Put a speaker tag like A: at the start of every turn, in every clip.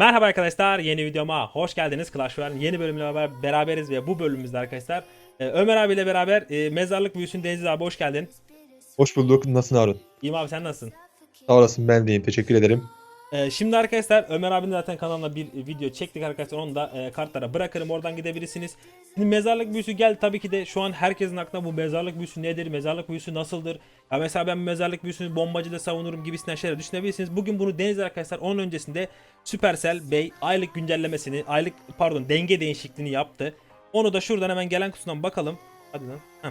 A: Merhaba arkadaşlar yeni videoma hoş geldiniz. Clash Royale'in yeni bölümüyle beraber beraberiz ve bu bölümümüzde arkadaşlar e, Ömer abiyle beraber e, mezarlık büyüsün Deniz abi hoş geldin.
B: Hoş bulduk. Nasılsın Harun?
A: İyiyim abi sen nasılsın?
B: Sağ olasın ben deyim. Teşekkür ederim.
A: E, şimdi arkadaşlar Ömer abinin zaten kanalına bir video çektik arkadaşlar onu da e, kartlara bırakırım oradan gidebilirsiniz. Şimdi mezarlık büyüsü gel tabii ki de şu an herkesin aklına bu mezarlık büyüsü nedir, mezarlık büyüsü nasıldır? Ya mesela ben mezarlık büyüsünü bombacıda savunurum gibisinden şeyler düşünebilirsiniz. Bugün bunu Deniz arkadaşlar onun öncesinde Supercell Bey aylık güncellemesini, aylık pardon denge değişikliğini yaptı. Onu da şuradan hemen gelen kutusundan bakalım. Hadi lan. Heh.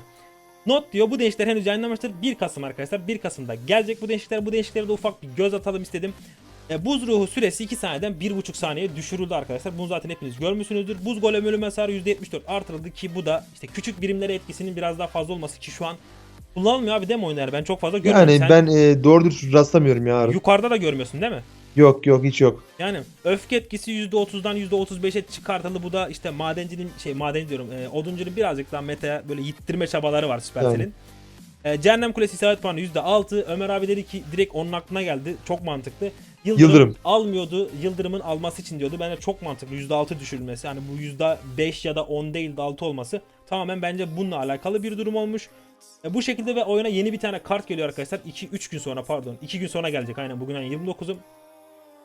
A: Not diyor bu değişiklikler henüz yayınlanmıştır. 1 Kasım arkadaşlar. 1 Kasım'da gelecek bu değişiklikler. Bu değişikliklere de ufak bir göz atalım istedim. E, buz ruhu süresi 2 saniyeden 1.5 saniye düşürüldü arkadaşlar. Bunu zaten hepiniz görmüşsünüzdür. Buz golem ölüm hasarı %74 artırıldı ki bu da işte küçük birimlere etkisinin biraz daha fazla olması ki şu an kullanılmıyor abi değil mi oyunlar? Ben çok fazla görmedim.
B: Yani
A: Sen
B: ben e, doğru dürüst rastlamıyorum ya Harun.
A: yukarıda da görmüyorsun değil mi?
B: Yok yok hiç yok.
A: Yani öfke etkisi %30'dan %35'e çıkartıldı. Bu da işte madencinin şey madenci diyorum. E, oduncunun birazcık daha meta böyle yittirme çabaları var Supercell'in. E, Cehennem Kulesi isabet puanı %6. Ömer abi dedi ki direkt onun aklına geldi. Çok mantıklı. Yıldırım,
B: Yıldırım.
A: almıyordu. Yıldırımın alması için diyordu. Bence çok mantıklı. %6 düşürülmesi. Yani bu %5 ya da 10 değil de 6 olması tamamen bence bununla alakalı bir durum olmuş. E, bu şekilde ve oyuna yeni bir tane kart geliyor arkadaşlar. 2-3 gün sonra pardon. 2 gün sonra gelecek aynen. Bugün ayın 29'u.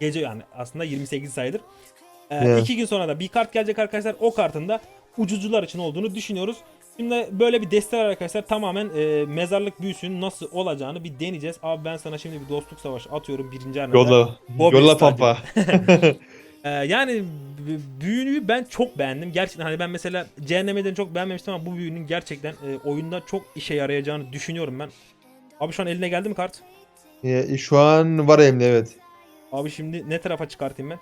A: Gece yani aslında 28 sayılır. E,
B: Evet.
A: iki gün sonra da bir kart gelecek arkadaşlar. O kartın da ucucular için olduğunu düşünüyoruz. Şimdi böyle bir deste var arkadaşlar. Tamamen e, mezarlık büyüsünün nasıl olacağını bir deneyeceğiz. Abi ben sana şimdi bir dostluk savaşı atıyorum birinci arenada.
B: Yolla.
A: Bobby
B: yolla
A: Stadyum.
B: pampa.
A: Ee, yani büyünü ben çok beğendim. Gerçekten hani ben mesela Cehennem'den çok beğenmemiştim ama bu büyünün gerçekten e, oyunda çok işe yarayacağını düşünüyorum ben. Abi şu an eline geldi mi kart?
B: E, şu an var elimde evet.
A: Abi şimdi ne tarafa çıkartayım ben?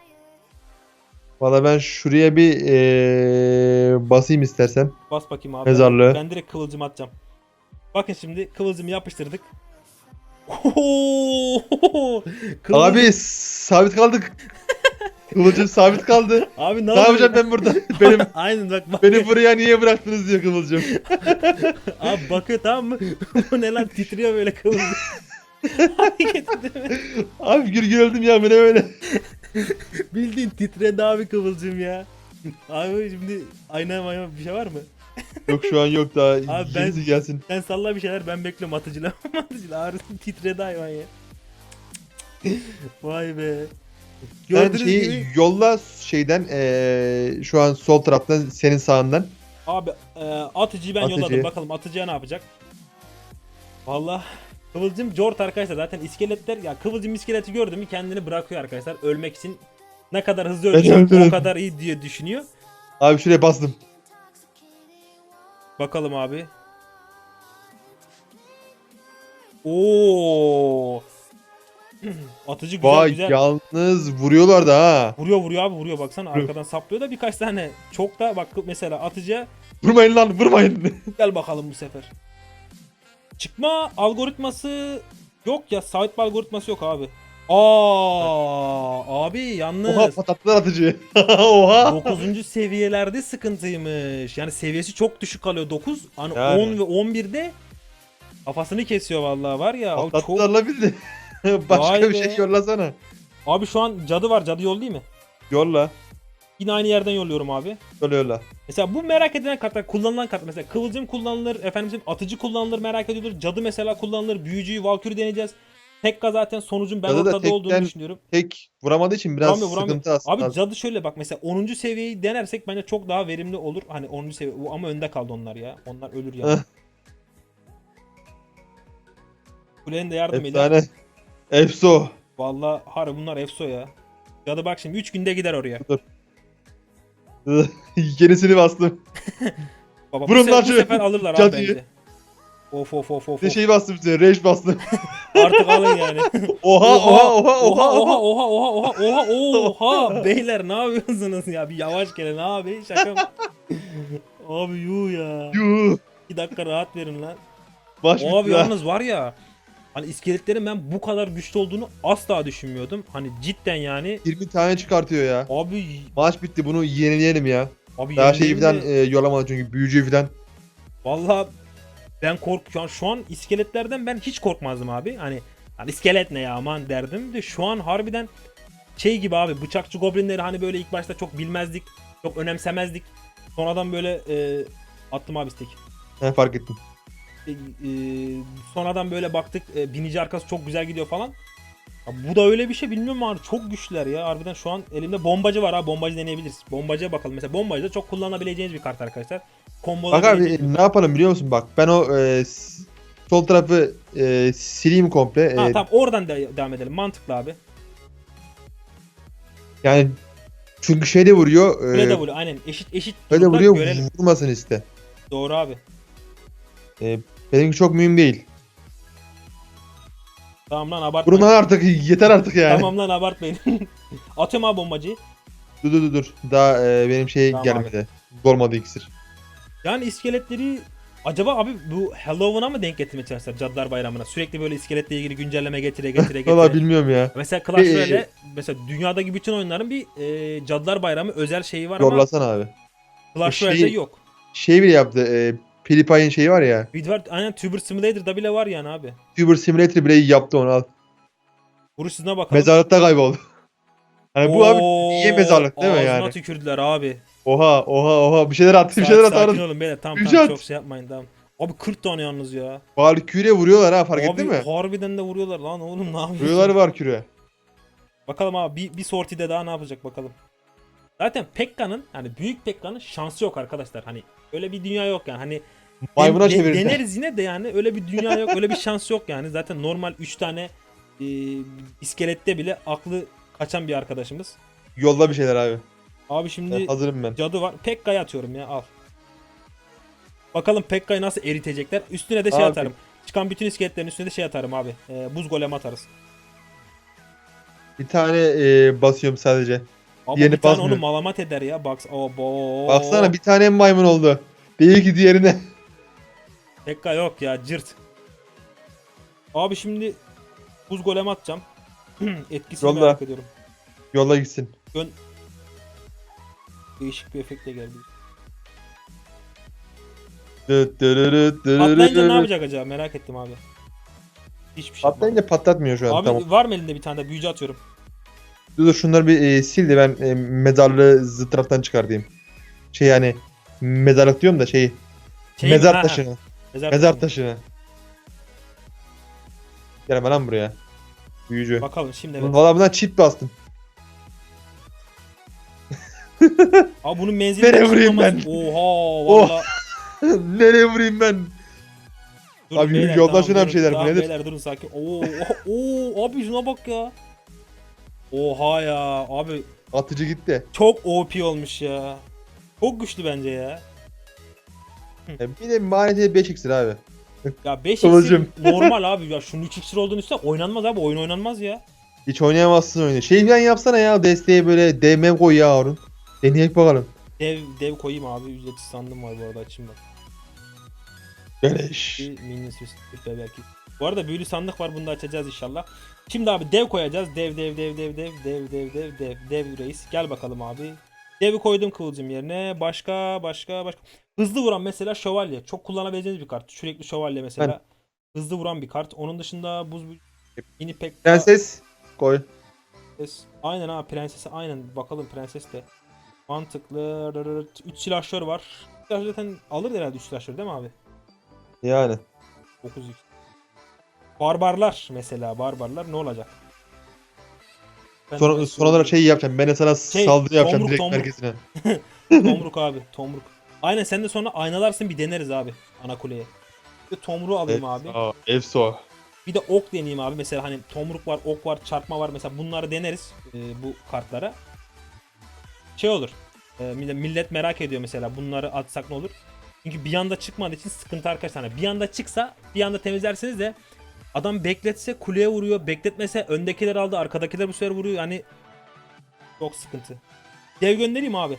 B: Valla ben şuraya bir e, basayım istersen.
A: Bas bakayım abi.
B: Mezarlığı.
A: Ben direkt kıvılcım atacağım. Bakın şimdi kıvılcımı yapıştırdık. Kıvılcım-
B: Abi sabit kaldık. Kıvılcım sabit kaldı.
A: Abi ne,
B: ne yapacağım ben burada? Benim
A: Aynen bak bak.
B: beni buraya niye bıraktınız diyor Kıvılcım.
A: Abi bakıyor tamam mı? Bu ne lan titriyor böyle kıvılcım. Hareket.
B: Abi gür gür öldüm ya beni öyle.
A: Bildiğin titredi abi kıvılcım ya. Abi şimdi ayna mayna bir şey var mı?
B: Yok şu an yok daha.
A: Abi ben-
B: gelsin.
A: Sen salla bir şeyler ben bekliyorum atıcılar. atıcılar ağrısın titredi hayvan ya. Vay be. Gördüğünüz
B: şeyi
A: gibi
B: yolla şeyden eee, şu an sol taraftan senin sağından.
A: abi e, atıcıyı ben
B: Atıcı.
A: yolladım bakalım atıcıya ne yapacak. Valla Kıvılcım Jort arkadaşlar zaten iskeletler ya Kıvılcım iskeleti gördü mü kendini bırakıyor arkadaşlar ölmek için ne kadar hızlı
B: evet,
A: o kadar iyi diye düşünüyor.
B: Abi şuraya bastım.
A: Bakalım abi. Oo. Atıcı güzel
B: Vay
A: güzel.
B: yalnız vuruyorlar da ha.
A: Vuruyor vuruyor abi vuruyor baksana arkadan saplıyor da birkaç tane. Çok da bak mesela atıcıya
B: Vurmayın lan vurmayın.
A: gel bakalım bu sefer. Çıkma algoritması yok ya sabit bir algoritması yok abi. Aa abi yalnız
B: Oha patatlar atıcı. Oha.
A: 9. seviyelerde sıkıntıymış. Yani seviyesi çok düşük kalıyor 9. Hani
B: Yani.
A: 10 ve 11'de kafasını kesiyor vallahi var ya. Abi, çok...
B: Bildi. Başka
A: Vay
B: bir
A: be.
B: şey yollasana.
A: abi şu an cadı var. Cadı yollayayım mı?
B: Yolla.
A: Yine aynı yerden yolluyorum abi.
B: Yolla yolla.
A: Mesela bu merak edilen kartlar kullanılan kart mesela kıvılcım kullanılır, efendim atıcı kullanılır merak ediyordur. Cadı mesela kullanılır, büyücüyü Valkyrie deneyeceğiz. Tekka zaten sonucun ben
B: Cadı da
A: ortada olduğunu düşünüyorum.
B: Tek vuramadığı için biraz
A: Vuramıyor, vuramıyor.
B: sıkıntı aslında.
A: Abi cadı şöyle bak mesela 10. seviyeyi denersek bence çok daha verimli olur. Hani 10. seviye ama önde kaldı onlar ya. Onlar ölür ya. Kulenin de yardım edin.
B: Efsane. Efso.
A: Vallahi harbi bunlar efso ya. Cadı bak şimdi 3 günde gider oraya.
B: Yenisini bastım.
A: Baba,
B: Vurun
A: bu,
B: lan
A: bu
B: şu
A: sefer alırlar abi
B: cadıyı.
A: bence. Of of of of.
B: Bir
A: of.
B: şey bastım size. Rage bastım.
A: Artık alın yani.
B: Oha oha oha
A: oha
B: oha
A: oha
B: oha.
A: oha oha oha beyler ne yapıyorsunuz ya bir yavaş gelin abi şaka mı? abi yuh ya.
B: Yuh.
A: 2 dakika rahat verin lan.
B: Baş
A: Abi yalnız var ya hani iskeletlerin ben bu kadar güçlü olduğunu asla düşünmüyordum. Hani cidden yani
B: 20 tane çıkartıyor ya.
A: abi
B: Maç bitti bunu yenileyelim ya.
A: abi
B: Daha şeyi falan e, yollamadı çünkü büyücü falan.
A: Vallahi ben kork şu an, şu an iskeletlerden ben hiç korkmazdım abi. Hani hani iskelet ne ya aman derdim de şu an harbiden şey gibi abi bıçakçı goblinleri hani böyle ilk başta çok bilmezdik. Çok önemsemezdik. Sonradan böyle e, attım abi istek.
B: He, fark ettim.
A: E, e, sonradan böyle baktık e, binici arkası çok güzel gidiyor falan. Ya bu da öyle bir şey bilmiyorum abi çok güçlüler ya harbiden şu an elimde bombacı var ha bombacı deneyebiliriz. Bombacıya bakalım mesela bombacı da çok kullanabileceğiniz bir kart arkadaşlar. Kombolar
B: Bak abi ne yapalım biliyor musun? Bak ben o e, s- sol tarafı e, sileyim komple. E,
A: Ha tamam oradan da devam edelim mantıklı abi.
B: Yani çünkü şey de vuruyor.
A: Öyle
B: E,
A: de vuruyor aynen eşit eşit
B: öyle vuruyor
A: görelim.
B: vurmasın iste.
A: Doğru abi.
B: E, benimki çok mühim değil.
A: Tamam lan abartma.
B: Vurun lan artık yeter artık yani.
A: Tamam lan abartmayın. Atıyorum abi bombacıyı.
B: Dur dur dur dur. Daha e, benim şey
A: Tamam
B: gelmedi. Dolmadı iksir.
A: Yani iskeletleri acaba abi bu Halloween'a mı denk getirmeye çalıştılar Cadılar Bayramı'na? Sürekli böyle iskeletle ilgili güncelleme getire getire getire.
B: Valla bilmiyorum ya.
A: mesela Clash
B: Ee,
A: Royale mesela dünyadaki bütün oyunların bir e, Cadılar Bayramı özel şeyi var ama
B: Yorlasana abi.
A: Clash
B: şey-
A: Royale'de yok.
B: Şey bile yaptı. E, PewDiePie'in şeyi var ya.
A: Var aynen Tuber Simulator'da bile var yani abi.
B: Tuber Simulator bile yaptı onu al.
A: Vuruş hızına bakalım.
B: Mezarlıkta kayboldu. Hani bu abi niye mezarlık değil mi
A: ağzına
B: yani?
A: tükürdüler abi.
B: Oha oha oha bir şeyler attı bir şeyler attı.
A: sakin olun beyler tamam tamam çok şey yapmayın tamam. Abi 40 tane yalnız ya.
B: Valkyrie vuruyorlar ha fark
A: abi
B: ettin mi?
A: harbiden de vuruyorlar lan oğlum ne yapıyorsun?
B: Vuruyorlar Valkyrie.
A: Bakalım abi bir, bir sortide daha ne yapacak bakalım. Zaten Pekka'nın hani büyük Pekka'nın şansı yok arkadaşlar. Hani öyle bir dünya yok yani. Hani
B: Maymuna
A: den- de-
B: çevirdi.
A: deneriz yine de yani öyle bir dünya yok. öyle bir şans yok yani. Zaten normal 3 tane e, iskelette bile aklı kaçan bir arkadaşımız.
B: Yolla bir şeyler abi.
A: Abi şimdi
B: Ben hazırım ben.
A: cadı var. Pekka'yı atıyorum ya al. Bakalım Pekka'yı nasıl eritecekler. Üstüne de şey
B: Abi.
A: atarım. Çıkan bütün iskeletlerin üstüne de şey atarım abi. E, buz golem atarız.
B: Bir tane e, basıyorum sadece.
A: Abi
B: Yeni
A: bir tane
B: basmıyor.
A: onu malamat eder ya. Bak, obo.
B: Baksana bir tane maymun oldu. Değil ki diğerine.
A: Pekka yok ya cırt. Abi şimdi buz golem atacağım. Etkisini
B: Yolla.
A: merak ediyorum.
B: Yolla gitsin.
A: Değişik bir efektle geldi.
B: Dıt dırırıt dırırıt
A: Atlayınca ne
B: dırırıt.
A: yapacak acaba merak ettim abi. Hiçbir şey yapmadım.
B: Atlayınca patlatmıyor şu an
A: Abi
B: tamam.
A: var mı elinde bir tane de büyücü atıyorum.
B: Dur dur şunları bir e, sil de ben e, mezarlığı zıt taraftan çıkartayım. Şey yani mezarlık diyorum da şeyi.
A: Şey,
B: mezar
A: ha,
B: taşını.
A: Mezar,
B: Mezar
A: taşı.
B: taşını. Gel lan buraya. Büyücü.
A: Bakalım şimdi evet.
B: Valla bundan çift bastım.
A: Abi bunun menzili
B: Nereye vurayım
A: çıkmamaz. Oha valla.
B: Nereye vurayım ben?
A: Dur
B: Abi
A: beyler,
B: yolla
A: tamam,
B: bir şeyler, bu nedir?
A: beyler durun sakin. Oo, oo abi şuna bak ya. Oha ya abi
B: Atıcı gitti.
A: çok OP olmuş ya. Çok güçlü bence ya.
B: E, bir de maneti 5 iksir abi.
A: Ya 5
B: Kıvılcım.
A: iksir normal abi ya şunun 3 iksir olduğunu üstüne oynanmaz abi oyun oynanmaz ya.
B: Hiç oynayamazsın oyunu. Şey falan yapsana ya desteğe böyle DM koy ya Harun. Deneyek bakalım.
A: Dev dev koyayım abi ücretsiz sandım var bu arada açayım bak.
B: Beleş.
A: Bir minion süslü belki. Bu arada büyülü sandık var bunu da açacağız inşallah. Şimdi abi dev koyacağız. Dev dev dev dev dev dev dev dev dev dev reis. Gel bakalım abi. Devi koydum kıvılcım yerine. Başka başka başka. Hızlı vuran mesela şövalye. Çok kullanabileceğiniz bir kart. Sürekli şövalye mesela. Hızlı vuran bir kart. Onun dışında buz mini pek
B: Prenses koy.
A: Prenses. Aynen ha prensesi aynen. Bakalım prenses de. Mantıklı. 3 silahşör var. Silahşör zaten alır herhalde 3 silahşör değil mi abi?
B: Yani.
A: 9 2. Barbarlar mesela barbarlar ne olacak? Ben
B: Sonra,
A: de
B: sonra da şey yapacağım. Ben de sana
A: Şey,
B: saldırı yapacağım
A: tomruk,
B: direkt
A: tomruk.
B: merkezine.
A: tomruk abi tomruk. Aynen sen de sonra aynalarsın bir deneriz abi ana kuleye. Bir de tomruğu alayım abi.
B: Aa, Efso.
A: Bir de ok deneyeyim abi. Mesela hani tomruk var, ok var, çarpma var. Mesela bunları deneriz e, bu kartlara. Şey olur. E, millet- millet merak ediyor mesela bunları atsak ne olur? Çünkü bir anda çıkmadığı için sıkıntı arkadaşlar. Hani bir anda çıksa bir anda temizlersiniz de adam bekletse kuleye vuruyor. Bekletmese öndekiler aldı, arkadakiler bu sefer vuruyor. Hani çok sıkıntı. Dev göndereyim abi.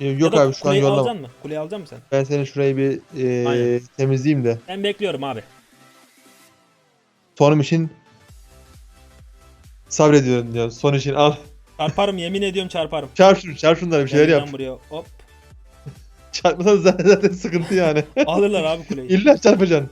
B: Yok
A: Ya da
B: abi şu an
A: kuleyi
B: yollama.
A: alacaksın mı? Kuleyi alacaksın mı sen?
B: Ben senin şurayı bir e, temizleyeyim de.
A: Ben bekliyorum abi.
B: Sonum için sabrediyorum diyor. Son için al.
A: Çarparım yemin ediyorum çarparım.
B: Çarp şunu, çarp şunları bir şeyler
A: Geleceğim
B: yap.
A: buraya. Hop.
B: Çarpmasan zaten, zaten sıkıntı yani.
A: Alırlar abi kuleyi.
B: İlla çarpacaksın.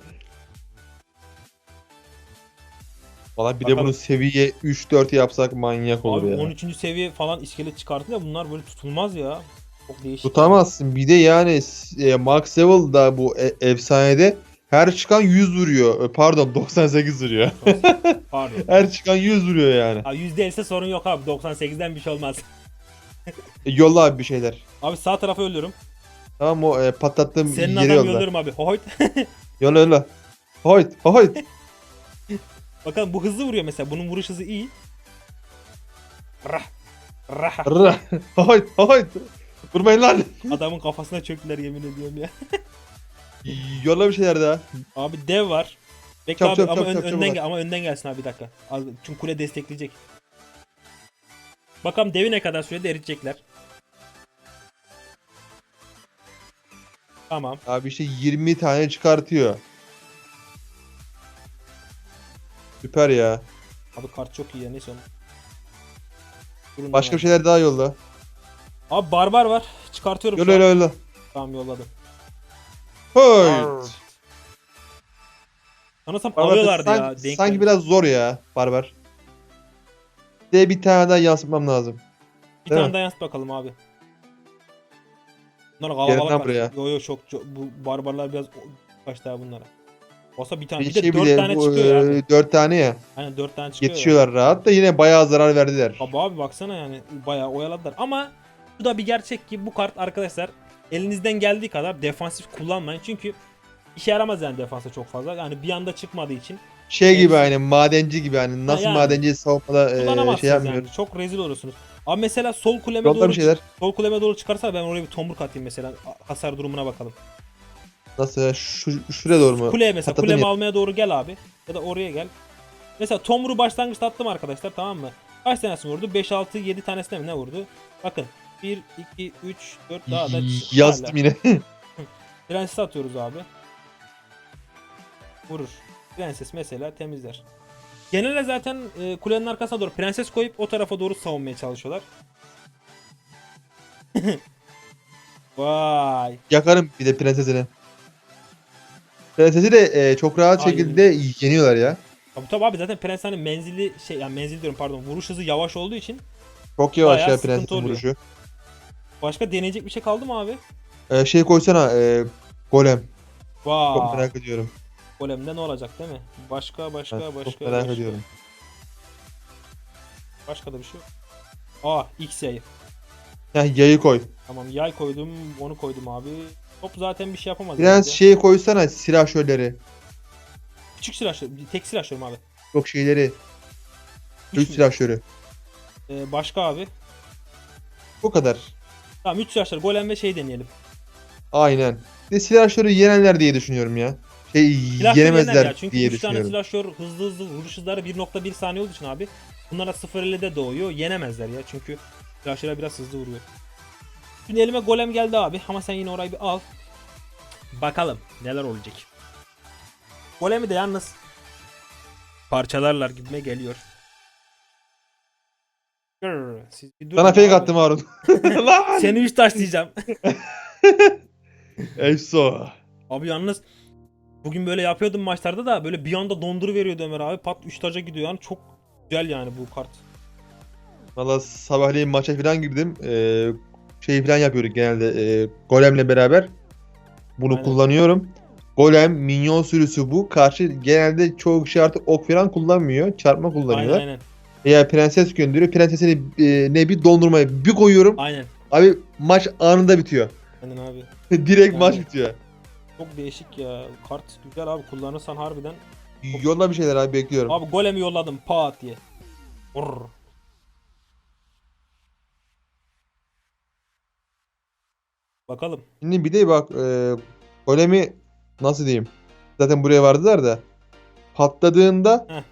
B: Valla bir de
A: Bakalım.
B: bunu seviye 3-4 yapsak manyak olur
A: Abi
B: ya.
A: 13. seviye falan iskelet çıkartınca bunlar böyle tutulmaz ya. Çok değişik.
B: Tutamazsın. Bir de yani e, Max Level da bu e- efsanede her çıkan 100 vuruyor. E, Pardon 98 vuruyor.
A: Pardon.
B: Her çıkan 100 vuruyor yani.
A: Ha, yüzde ise sorun yok abi. 98'den bir şey olmaz.
B: E, yolla abi bir şeyler.
A: Abi sağ tarafı öldürürüm.
B: Tamam o e, patlattığım
A: Senin
B: yeri
A: adam
B: yolla.
A: abi. Hoyt.
B: Yolla yolla. Hoyt hoyt.
A: Bakalım bu hızlı vuruyor mesela. Bunun vuruş hızı iyi. Rah. Rah.
B: Rrr. hoyt hoyt. Vurmayın lan.
A: Adamın kafasına çöktüler yemin ediyorum ya.
B: Yolla bir şeyler daha.
A: Abi dev var. Bekle
B: Çap,
A: abi
B: çap,
A: ama
B: çap,
A: ön-
B: çap, çap
A: önden gel ama önden gelsin abi bir dakika. Az- Çünkü kule destekleyecek. Bakalım devi ne kadar sürede eritecekler. Tamam.
B: Abi işte 20 tane çıkartıyor. Süper ya.
A: Abi kart çok iyi ya neyse onu. Durun
B: Başka bir şeyler daha yolla.
A: Abi barbar var. Çıkartıyorum
B: Yolla
A: şu an.
B: yolla yolla.
A: Tamam yolladım.
B: Hoyt.
A: Sanırsam alıyorlardı
B: sanki,
A: ya. denk
B: sanki
A: geldi.
B: biraz zor ya Barbar. Bir De bir tane daha yansıtmam lazım.
A: Bir
B: Değil
A: tane
B: mi?
A: daha yansıt bakalım abi. Bunlar
B: Gerinden
A: kalabalık var.
B: buraya.
A: Yo yo çok, çok bu barbarlar biraz kaç daha bunlara. Olsa bir tane
B: Bir
A: bir de
B: şey
A: 4
B: bile
A: tane
B: bu,
A: çıkıyor ya.
B: e, dört tane ya.
A: Aynen 4 tane çıkıyor. ya.
B: Yetişiyorlar rahat da yine bayağı zarar verdiler.
A: Abi abi baksana yani bayağı oyaladılar. Ama bu da bir gerçek ki bu kart arkadaşlar elinizden geldiği kadar defansif kullanmayın. Çünkü işe yaramaz yani defansa çok fazla. Yani bir anda çıkmadığı için
B: Şey gibi
A: Evet.
B: hani madenci gibi hani nasıl
A: yani.
B: madenci savunmada e, şey yapmıyor.
A: yani. Çok rezil olursunuz. Abi mesela sol kuleme
B: Yolla
A: doğru
B: şeyler.
A: sol kuleme doğru çıkarsa ben oraya bir tomruk atayım mesela. Hasar durumuna bakalım.
B: Nasıl ya? Şu, şuraya doğru mu?
A: Kuleye mesela kulemi
B: ya.
A: almaya doğru gel abi. Ya da oraya gel. Mesela tomruğu başlangıçta attım arkadaşlar tamam mı? Kaç tanesini vurdu? 5, 6, 7 tanesine mi ne vurdu? Bakın. 1, 2, 3, 4 daha da
B: Yazdım yine.
A: Prenses atıyoruz abi. Vurur. Prenses mesela temizler. Genelde zaten e, kulenin arkasına doğru prenses koyup o tarafa doğru savunmaya çalışıyorlar. Vay.
B: Yakarım bir de prensesini. Prensesi de e, çok rahat
A: Aynen.
B: şekilde yeniyorlar ya.
A: Tabii tabii abi zaten prens hani menzili şey yani menzil diyorum pardon vuruş hızı yavaş olduğu için
B: Çok yavaş
A: Bayağı
B: ya
A: sıkıntı
B: prensesin
A: oluyor.
B: vuruşu.
A: başka deneyecek bir şey kaldı mı abi?
B: E, şey koysana e, golem. Çok
A: Vay.
B: merak ediyorum.
A: Golem'de ne olacak değil mi? Başka başka
B: Ben
A: başka
B: çok merak
A: başka.
B: ediyorum.
A: Başka da bir şey yok. Aa X yayı.
B: Heh, yayı koy.
A: Tamam yay koydum onu koydum abi. Top zaten bir şey yapamaz.
B: Prens
A: bence.
B: şeyi koysana silahşörleri.
A: Küçük silahşör. Tek silahşörüm abi.
B: Yok şeyleri.
A: Üç
B: 3
A: mü?
B: silahşörü.
A: Ee, başka abi.
B: Bu kadar.
A: Tamam 3 silahşör. Golem ve şey deneyelim.
B: Aynen. De silahşörü yenenler diye düşünüyorum ya. Şey
A: Silahşör
B: yenemezler
A: yener ya. Çünkü
B: diye
A: 3 tane
B: düşünüyorum.
A: silahşör hızlı hızlı vuruş hızları 1.1 saniye olduğu için abi. Bunlara 0.50'de doğuyor. Yenemezler ya. Çünkü silahşöre biraz hızlı vuruyor. Şimdi elime golem geldi abi. Ama sen yine orayı bir al. Bakalım neler olacak. Golemi de yalnız parçalarlar gibime geliyor. Grr, Siz bir durun
B: Sana fake
A: abi.
B: attım Harun. Lan!
A: Seni 3 taş diyeceğim.
B: Efso.
A: Abi yalnız bugün böyle yapıyordum maçlarda da böyle bir anda dondur veriyordu Ömer abi. Pat 3 taca gidiyor yani çok güzel yani bu kart.
B: Valla sabahleyin maça falan girdim. Ee, şey falan yapıyorduk genelde. ee, golemle beraber. Bunu
A: Aynen.
B: kullanıyorum. Golem, minyon sürüsü bu. Karşı genelde çoğu kişi artık ok falan kullanmıyor. Çarpma
A: Aynen
B: kullanıyorlar.
A: aynen.
B: Veya prenses gönderiyor. Prensesini ee, ne bir dondurmaya bir koyuyorum.
A: Aynen.
B: Abi maç anında bitiyor.
A: Aynen abi.
B: Direkt
A: Yani.
B: maç bitiyor.
A: Çok değişik ya. Kart güzel abi kullanırsan harbiden.
B: Yolla bir şeyler abi bekliyorum.
A: Abi golemi yolladım pat diye. Brrr. Bakalım.
B: Şimdi bir de bak e, golemi nasıl diyeyim? Zaten buraya vardılar da patladığında
A: Heh.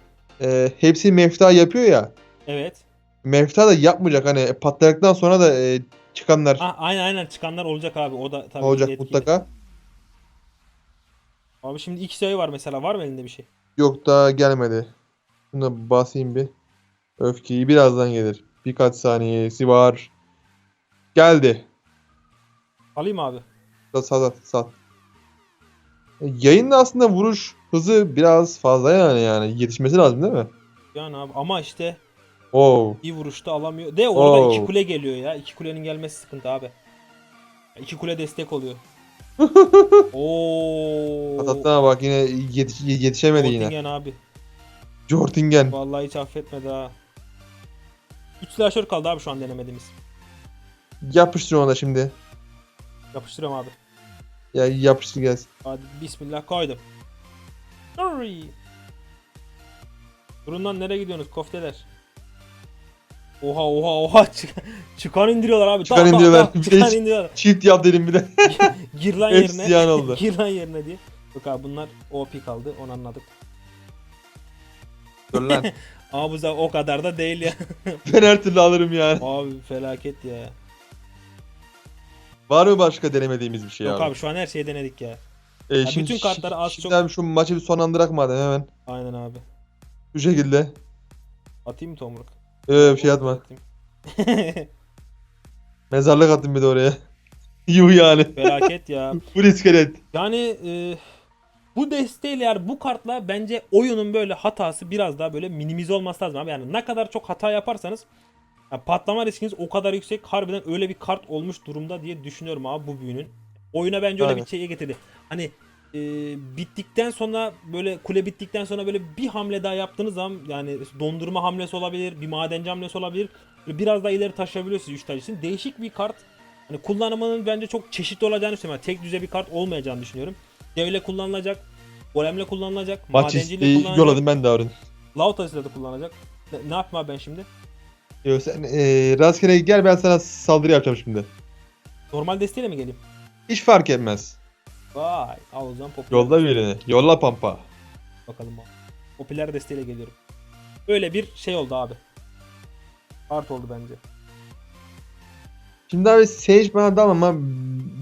B: e, hepsi mefta yapıyor ya.
A: Evet.
B: Mefta da yapmayacak hani patladıktan sonra da e, çıkanlar
A: Ah, aynen aynen çıkanlar olacak abi. O da tabii
B: olacak
A: etkili.
B: mutlaka.
A: Abi şimdi iki sayı var mesela. Var mı elinde bir şey?
B: Yok daha gelmedi. Şuna basayım bir. Öfkeyi birazdan gelir. Birkaç saniyesi var. Geldi.
A: Alayım abi.
B: Sat sat sat. E, Yayında aslında vuruş hızı biraz fazla yani yani yetişmesi lazım değil mi?
A: Yani abi ama işte
B: Oo.
A: bir vuruşta alamıyor. De orada
B: Oo.
A: iki kule geliyor ya. İki kulenin gelmesi sıkıntı abi. İki kule destek oluyor. Oo.
B: Hatta bak yine yetiş yetişemedi yine.
A: Göttingen abi.
B: Jortingen.
A: Vallahi hiç affetmedi ha. 3 slasher kaldı abi şu an denemediğimiz.
B: Yapıştır ona da şimdi.
A: Yapıştırıyorum abi.
B: Ya yapıştır gelsin.
A: Hadi bismillah koydum. Hurry. Durun lan nereye gidiyorsunuz kofteler? Oha oha oha Çık çıkan indiriyorlar abi.
B: Çıkan indiriyorlar.
A: tak,
B: Bir de
A: Çıkan indiriyorlar.
B: Çift yap dedim bir de.
A: Gir lan
B: Hepsi
A: yerine.
B: ziyan oldu.
A: Gir lan yerine diye. Yok abi bunlar OP kaldı onu anladık.
B: Dur lan.
A: Ama bu da o kadar da değil ya.
B: Ben her türlü alırım yani.
A: abi felaket ya.
B: Var mı başka denemediğimiz bir şey
A: Yok
B: abi?
A: abi şu an her şeyi denedik ya.
B: Ee,
A: bütün kartları az
B: şimdi
A: çok-
B: abi şu maçı bir sonlandırak madem hemen.
A: Aynen abi.
B: Şu şekilde.
A: Atayım mı tomruk?
B: Ee, bir şey atma.
A: Atayım.
B: Mezarlık attım bir de oraya. Yuh yani.
A: felaket ya.
B: Bu iskelet.
A: Yani e, bu desteğiyle yani bu kartla bence oyunun böyle hatası biraz daha böyle minimize olması lazım abi. Yani ne kadar çok hata yaparsanız ya patlama riskiniz o kadar yüksek. Harbiden öyle bir kart olmuş durumda diye düşünüyorum abi bu büyünün. Oyuna bence öyle
B: Aynen.
A: bir şeye getirdi. Hani e, bittikten sonra böyle kule bittikten sonra böyle bir hamle daha yaptığınız zaman yani dondurma hamlesi olabilir, bir madenci hamlesi olabilir. Böyle biraz daha ileri taşıyabiliyorsunuz 3 taş için. Değişik bir kart. Hani kullanımının bence çok çeşitli olacağını düşünüyorum. Yani tek düze bir kart olmayacağını düşünüyorum. Devle kullanılacak, golemle kullanılacak,
B: Maç
A: madenciyle kullanılacak,
B: yolladım ben de Harun.
A: Lautas'la da kullanılacak. Ne, ne yapayım abi ben şimdi?
B: Yo, sen ee, rastgele gel ben sana saldırı yapacağım şimdi.
A: Normal desteğiyle mi geleyim?
B: Hiç fark etmez.
A: Vay, al o zaman popüler.
B: Yolla birini. Yolla pampa.
A: Bakalım abi. Popüler desteğiyle geliyorum. Böyle bir şey oldu abi. Kart oldu bence.
B: Şimdi abi Sage bana dalma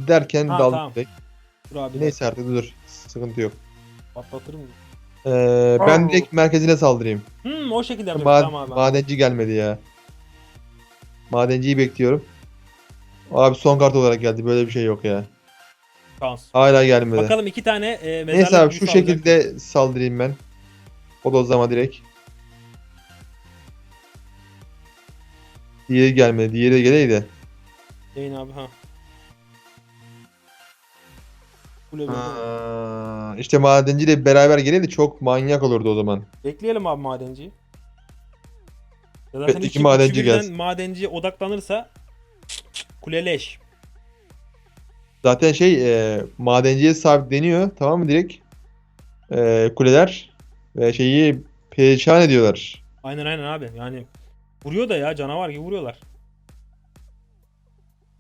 B: derken
A: Ha,
B: daldı
A: tamam.
B: direkt.
A: Dur abi.
B: Neyse artık dur. Sıkıntı yok.
A: Patlatırım.
B: Ee, ben direkt merkezine saldırayım.
A: Hmm, o şekilde yapacağım.
B: Ma-
A: tamam abi.
B: madenci gelmedi ya. Madenciyi bekliyorum. Abi son kart olarak geldi. Böyle bir şey yok ya.
A: Şans.
B: Hala gelmedi.
A: Bakalım iki tane e, mezarlık
B: Neyse abi şu
A: alacak.
B: şekilde saldırayım ben. O da o zaman direkt. Diğeri gelmedi. Diğeri de geleydi.
A: Yayın abi ha. Kule böyle.
B: Aa, işte madenciyle beraber geleydi çok manyak olurdu o zaman.
A: Bekleyelim abi madenciyi. Ya zaten
B: iki
A: iki,
B: madenci
A: iki birden
B: gelsin.
A: madenciye odaklanırsa kuleleş.
B: Zaten şey e, madenciye sabitleniyor tamam mı direkt e, kuleler ve şeyi perişan ediyorlar.
A: Aynen aynen abi. Yani vuruyor da ya canavar gibi vuruyorlar.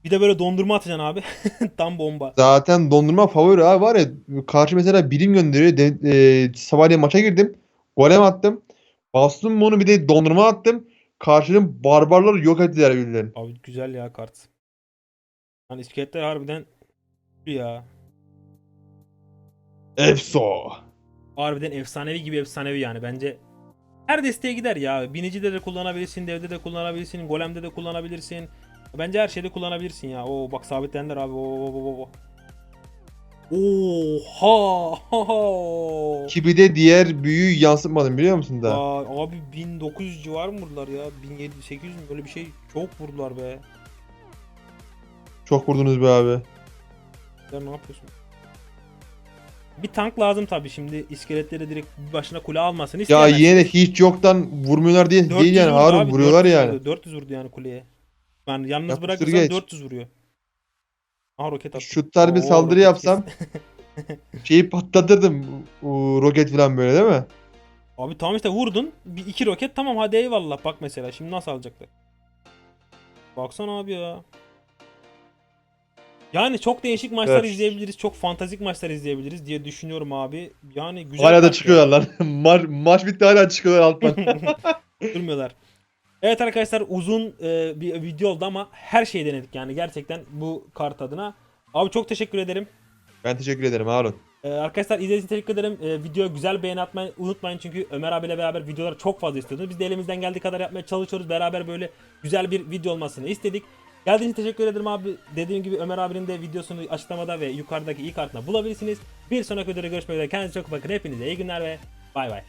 A: Bir de böyle dondurma atacaksın abi. Tam bomba.
B: Zaten dondurma favori abi var ya karşı mesela birim gönderiyor. De, e, sabahleyin maça girdim. Golem attım. Bastım onu bir de dondurma attım. Karşının barbarları yok ettiler birbirlerini.
A: Abi güzel ya kart. Hani iskeletler harbiden ya.
B: Efso.
A: Harbiden efsanevi gibi efsanevi yani bence. Her desteğe gider ya. Binicide de kullanabilirsin, devde de kullanabilirsin, golemde de kullanabilirsin. Bence her şeyde kullanabilirsin ya. Oo bak sabitlendiler abi. Oo, oo, oo, oo. Oha!
B: Ki bir de diğer büyüyü yansıtmadım biliyor musun da?
A: Aa, abi 1900 civarı mı vurdular ya? 1700 800 mü böyle bir şey çok vurdular be.
B: Çok vurdunuz be abi.
A: Ya ne yapıyorsun? Bir tank lazım tabii şimdi iskeletleri direkt başına kule almasın
B: Ya yine de hiç yoktan vurmuyorlar diye
A: 400
B: değil yani
A: vurdu
B: Harun
A: abi,
B: vuruyorlar
A: 400
B: yani.
A: Vurdu, 400 vurdu yani kuleye. Yani yalnız
B: Yapıştır
A: bırakırsan
B: geç.
A: 400 vuruyor. Aha roket attı.
B: Şu tarz bir
A: Oo,
B: saldırı
A: roket
B: yapsam şeyi patlatırdım. O, roket falan böyle değil mi?
A: Abi tamam işte vurdun. Bir iki roket tamam hadi eyvallah bak mesela şimdi nasıl alacaklar. Baksana abi ya. Yani çok değişik maçlar
B: Evet.
A: izleyebiliriz. Çok fantastik maçlar izleyebiliriz diye düşünüyorum abi. Yani güzel
B: hala da
A: kart ya.
B: çıkıyorlar lan. maç, maç bitti hala çıkıyorlar alttan.
A: Durmuyorlar. Evet arkadaşlar uzun e, bir video oldu ama her şeyi denedik yani gerçekten bu kart adına. Abi çok teşekkür ederim.
B: ben teşekkür ederim Harun.
A: Ee, arkadaşlar izlediğiniz için teşekkür ederim. Ee, videoya güzel beğeni atmayı unutmayın çünkü Ömer abiyle beraber videoları çok fazla istiyordunuz. Biz de elimizden geldiği kadar yapmaya çalışıyoruz. Beraber böyle güzel bir video olmasını istedik. Geldiğiniz için teşekkür ederim abi. Dediğim gibi Ömer abinin de videosunu açıklamada ve yukarıdaki ilk kartına bulabilirsiniz. Bir sonraki videoda görüşmek üzere. Kendinize çok bakın. Hepinize iyi günler ve bay bay.